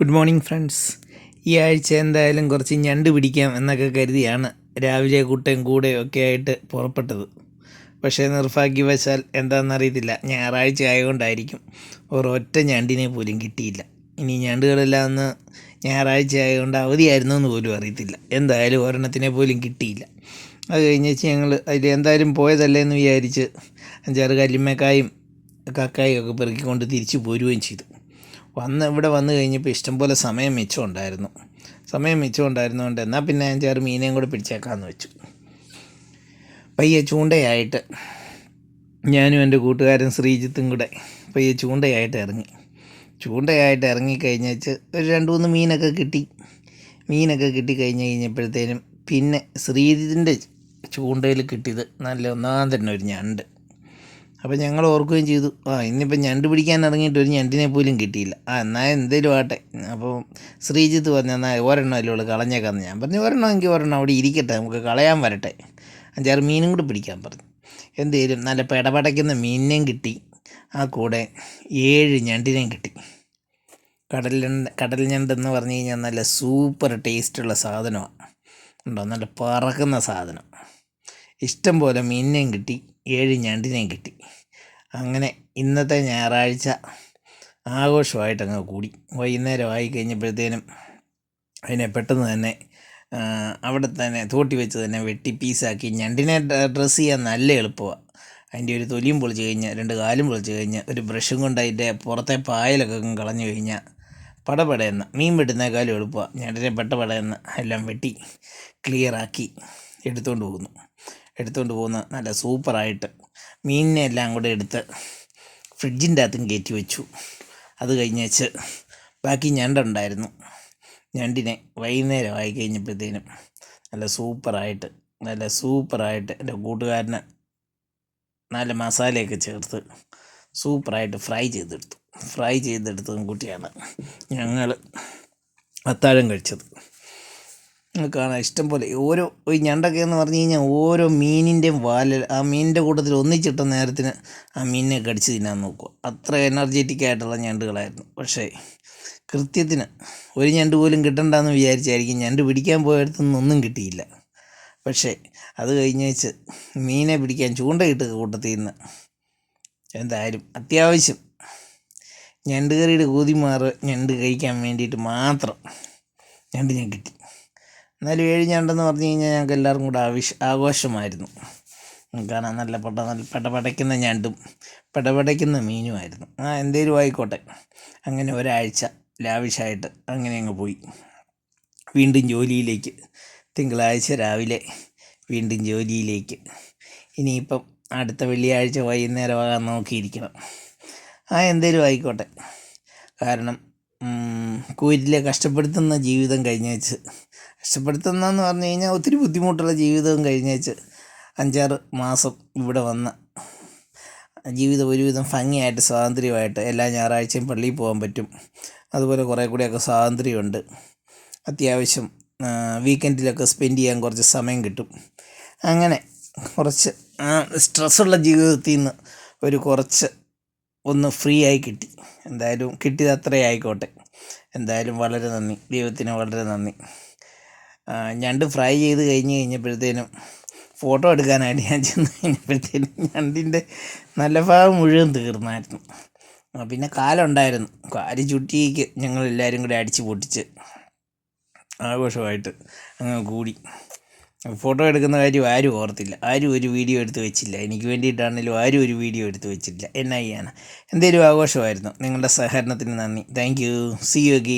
Good morning friends ഈ ആഴ്ച എന്തായാലും കുറച്ച് ഞണ്ട് പിടിക്കാം എന്നൊക്കെ കരുതിയാണ് രാവിലെ കൂട്ടയും കൂടെ ഒക്കെ ആയിട്ട് പുറപ്പെട്ടത്. പക്ഷേ നിർഭാഗ്യവശാൽ എന്താണെന്നറിയത്തില്ല ഞായറാഴ്ച ആയതുകൊണ്ടായിരിക്കും ഒരൊറ്റ ഞണ്ടിനെ പോലും കിട്ടിയില്ല. ഇനി ഞണ്ടുകളെല്ലാം ഒന്ന് ഞായറാഴ്ച ആയതുകൊണ്ട് അവധിയായിരുന്നു എന്ന് പോലും അറിയത്തില്ല. എന്തായാലും ഒരെണ്ണത്തിനെ പോലും കിട്ടിയില്ല. അത് കഴിഞ്ഞേച്ച് ഞങ്ങൾ അതിൽ എന്തായാലും പോയതല്ലേ എന്ന് വിചാരിച്ച് അഞ്ചാറ് കല്ലിമ്മക്കായും കക്കായും ഒക്കെ പെറുക്കിക്കൊണ്ട് തിരിച്ചു പോരുകയും ചെയ്തു. വന്ന് ഇവിടെ വന്നു കഴിഞ്ഞപ്പോൾ ഇഷ്ടംപോലെ സമയം മിച്ചം ഉണ്ടായിരുന്നു സമയം മിച്ചം ഉണ്ടായിരുന്നതുകൊണ്ട് എന്നാൽ പിന്നെ ചേർ മീനെയും കൂടെ പിടിച്ചേക്കാമെന്ന് വെച്ചു. പയ്യെ ചൂണ്ടയായിട്ട് ഞാനും എന്റെ കൂട്ടുകാരൻ ശ്രീജിത്തും കൂടെ പയ്യെ ചൂണ്ടയായിട്ട് ഇറങ്ങി. ചൂണ്ടയായിട്ട് ഇറങ്ങിക്കഴിഞ്ഞേച്ച് ഒരു രണ്ട് മൂന്ന് മീനൊക്കെ കിട്ടി. മീനൊക്കെ കിട്ടി കഴിഞ്ഞ് കഴിഞ്ഞപ്പോഴത്തേനും പിന്നെ ശ്രീജിത്തിന്റെ ചൂണ്ടയിൽ കിട്ടിയത് നല്ല ഒന്നാം തന്നെ ഒരു ഞണ്ട്. അപ്പോൾ ഞങ്ങൾ ഓർക്കുകയും ചെയ്തു ആ ഇന്നിപ്പോൾ ഞണ്ട് പിടിക്കാൻ ഇറങ്ങിയിട്ട് ഒരു ഞണ്ടിനെ പോലും കിട്ടിയില്ല. ആ എന്നാൽ എന്തേലും ആട്ടെ അപ്പോൾ ശ്രീജിത്ത് പറഞ്ഞു എന്നാൽ ഒരെണ്ണം അല്ലേ ഉള്ളൂ കളഞ്ഞേക്കാന്ന്. ഞാൻ പറഞ്ഞു ഒരെണ്ണം എങ്കിൽ ഒരെണ്ണം അവിടെ ഇരിക്കട്ടെ നമുക്ക് കളയാൻ വരട്ടെ. അഞ്ചാറ് മീനും കൂടി പിടിക്കാൻ പറഞ്ഞു. എന്തേലും നല്ല പെടപടയ്ക്കുന്ന മീനിനെയും കിട്ടി ആ കൂടെ ഏഴ് ഞണ്ടിനെയും കിട്ടി. കടൽ കടൽ ഞണ്ട് എന്ന് പറഞ്ഞു കഴിഞ്ഞാൽ നല്ല സൂപ്പർ ടേസ്റ്റുള്ള സാധനമാണ്. ഉണ്ടോ? നല്ല പറക്കുന്ന സാധനം. ഇഷ്ടം പോലെ മീനിനെയും കിട്ടി ഏഴ് ഞണ്ടിനെയും കിട്ടി. അങ്ങനെ ഇന്നത്തെ ഞായറാഴ്ച ആഘോഷമായിട്ട് അങ്ങ് കൂടി. വൈകുന്നേരം ആയി കഴിഞ്ഞപ്പോഴത്തേനും അതിനെ പെട്ടെന്ന് തന്നെ അവിടെ തന്നെ തോട്ടി വെച്ച് തന്നെ വെട്ടി പീസാക്കി ഞണ്ടിനെ ഡ്രസ്സ് ചെയ്യാൻ നല്ല എളുപ്പമാണ് അതിന്റെ ഒരു തൊലിയും പൊളിച്ച് കഴിഞ്ഞാൽ രണ്ട് കാലും പൊളിച്ച് കഴിഞ്ഞാൽ ഒരു ബ്രഷും കൊണ്ട് അതിന്റെ പുറത്തെ പായലൊക്കെ കളഞ്ഞു കഴിഞ്ഞാൽ പടപടയെന്ന് മീൻ വെട്ടുന്നേക്കാളും എളുപ്പമാണ് ഞണ്ടിനെ പെട്ടപടയെന്ന് എല്ലാം വെട്ടി ക്ലിയറാക്കി എടുത്തുകൊണ്ട് പോകുന്നു. എടുത്തുകൊണ്ട് പോകുന്ന നല്ല സൂപ്പറായിട്ട് മീനിനെ എല്ലാം കൂടെ എടുത്ത് ഫ്രിഡ്ജിന്റെ അകത്തും കയറ്റി വെച്ചു. അത് കഴിഞ്ഞ് വെച്ച് ബാക്കി ഞണ്ടുണ്ടായിരുന്നു ഞണ്ടിനെ വൈകുന്നേരം ആയി കഴിഞ്ഞപ്പോഴത്തേനും നല്ല സൂപ്പറായിട്ട് നല്ല സൂപ്പറായിട്ട് എന്റെ കൂട്ടുകാരന് നല്ല മസാലയൊക്കെ ചേർത്ത് സൂപ്പറായിട്ട് ഫ്രൈ ചെയ്തെടുത്തു. ഫ്രൈ ചെയ്തെടുത്തതും കൂട്ടിയാണ് ഞങ്ങൾ അത്താഴം കഴിച്ചത്. കാണാം. ഇഷ്ടം പോലെ. ഓരോ ഈ ഞണ്ടൊക്കെ എന്ന് പറഞ്ഞു കഴിഞ്ഞാൽ ഓരോ മീനിന്റെയും വാല ആ മീനിന്റെ കൂട്ടത്തിൽ ഒന്നിച്ചിട്ട നേരത്തിന് ആ മീനിനെ കടിച്ച് തിന്നാൻ നോക്കുക. അത്ര എനർജറ്റിക് ആയിട്ടുള്ള ഞണ്ടുകളായിരുന്നു. പക്ഷേ കൃത്യത്തിന് ഒരു ഞണ്ട് പോലും കിട്ടണ്ടെന്ന് വിചാരിച്ചായിരിക്കും ഞണ്ട് പിടിക്കാൻ പോയടത്തുനിന്ന് ഒന്നും കിട്ടിയില്ല. പക്ഷേ അത് കഴിഞ്ഞേച്ച് മീനെ പിടിക്കാൻ ചൂണ്ടയിട്ട് കൂട്ടത്തിൽ നിന്ന് എന്തായാലും അത്യാവശ്യം ഞണ്ട് കറിയുടെ കൂതിമാറ് ഞണ്ട് കഴിക്കാൻ വേണ്ടിയിട്ട് മാത്രം ഞണ്ട് ഞാൻ കിട്ടി. എന്നാലും ഏഴ് ഞണ്ടെന്ന് പറഞ്ഞു കഴിഞ്ഞാൽ ഞങ്ങൾക്ക് എല്ലാവർക്കും കൂടെ ആവശ്യ ആഘോഷമായിരുന്നു. കാരണം നല്ല പട നല്ല പടപടയ്ക്കുന്ന ഞണ്ടും പടപടയ്ക്കുന്ന മീനുമായിരുന്നു. ആ എന്തേലും ആയിക്കോട്ടെ. അങ്ങനെ ഒരാഴ്ച ലാവിഷായിട്ട് അങ്ങനെ അങ്ങ് പോയി. വീണ്ടും ജോലിയിലേക്ക് തിങ്കളാഴ്ച രാവിലെ വീണ്ടും ജോലിയിലേക്ക്. ഇനിയിപ്പം അടുത്ത വെള്ളിയാഴ്ച വൈകുന്നേരമാകാൻ നോക്കിയിരിക്കണം. ആ എന്തേലും ആയിക്കോട്ടെ. കാരണം കൂരിലെ കഷ്ടപ്പെടുത്തുന്ന ജീവിതം കഴിഞ്ഞേച്ച് കഷ്ടപ്പെടുത്തുന്നതെന്ന് പറഞ്ഞു കഴിഞ്ഞാൽ ഒത്തിരി ബുദ്ധിമുട്ടുള്ള ജീവിതവും കഴിഞ്ഞേച്ച് അഞ്ചാറ് മാസം ഇവിടെ വന്ന് ജീവിതം ഒരുവിധം ഭംഗിയായിട്ട് സ്വാതന്ത്ര്യമായിട്ട് എല്ലാ ഞായറാഴ്ചയും പള്ളിയിൽ പോകാൻ പറ്റും. അതുപോലെ കുറേ കൂടിയൊക്കെ സ്വാതന്ത്ര്യമുണ്ട്. അത്യാവശ്യം വീക്കെൻഡിലൊക്കെ സ്പെൻഡ് ചെയ്യാൻ കുറച്ച് സമയം കിട്ടും. അങ്ങനെ കുറച്ച് സ്ട്രെസ്സുള്ള ജീവിതത്തിൽ നിന്ന് ഒരു കുറച്ച് ഒന്ന് ഫ്രീ ആയി കിട്ടി. എന്തായാലും കിട്ടിയത് അത്രേ ആയിക്കോട്ടെ. എന്തായാലും വളരെ നന്ദി. ദൈവത്തിന് വളരെ നന്ദി. ഞണ്ട് ഫ്രൈ ചെയ്ത് കഴിഞ്ഞ് കഴിഞ്ഞപ്പോഴത്തേനും ഫോട്ടോ എടുക്കാനായിട്ട് ഞാൻ ചെന്ന് കഴിഞ്ഞപ്പോഴത്തേനും ഞണ്ടിന്റെ നല്ല ഭാഗം മുഴുവൻ തീർന്നായിരുന്നു. പിന്നെ കാലുണ്ടായിരുന്നു. കാൽ ഞങ്ങൾ എല്ലാവരും കൂടി അടിച്ച് പൊട്ടിച്ച് ആഘോഷമായിട്ട് അങ്ങ് കൂടി. ഫോട്ടോ എടുക്കുന്ന കാര്യം ആരും ഓർത്തില്ല. ആരും ഒരു വീഡിയോ എടുത്ത് വെച്ചില്ല. എനിക്ക് വേണ്ടിയിട്ടാണെങ്കിലും ആരും ഒരു വീഡിയോ എടുത്ത് വെച്ചിട്ടില്ല. എന്നാ ചെയ്യാനാണ് എന്തേലും ആഘോഷമായിരുന്നു. നിങ്ങളുടെ സഹകരണത്തിന് നന്ദി. Thank you. See you again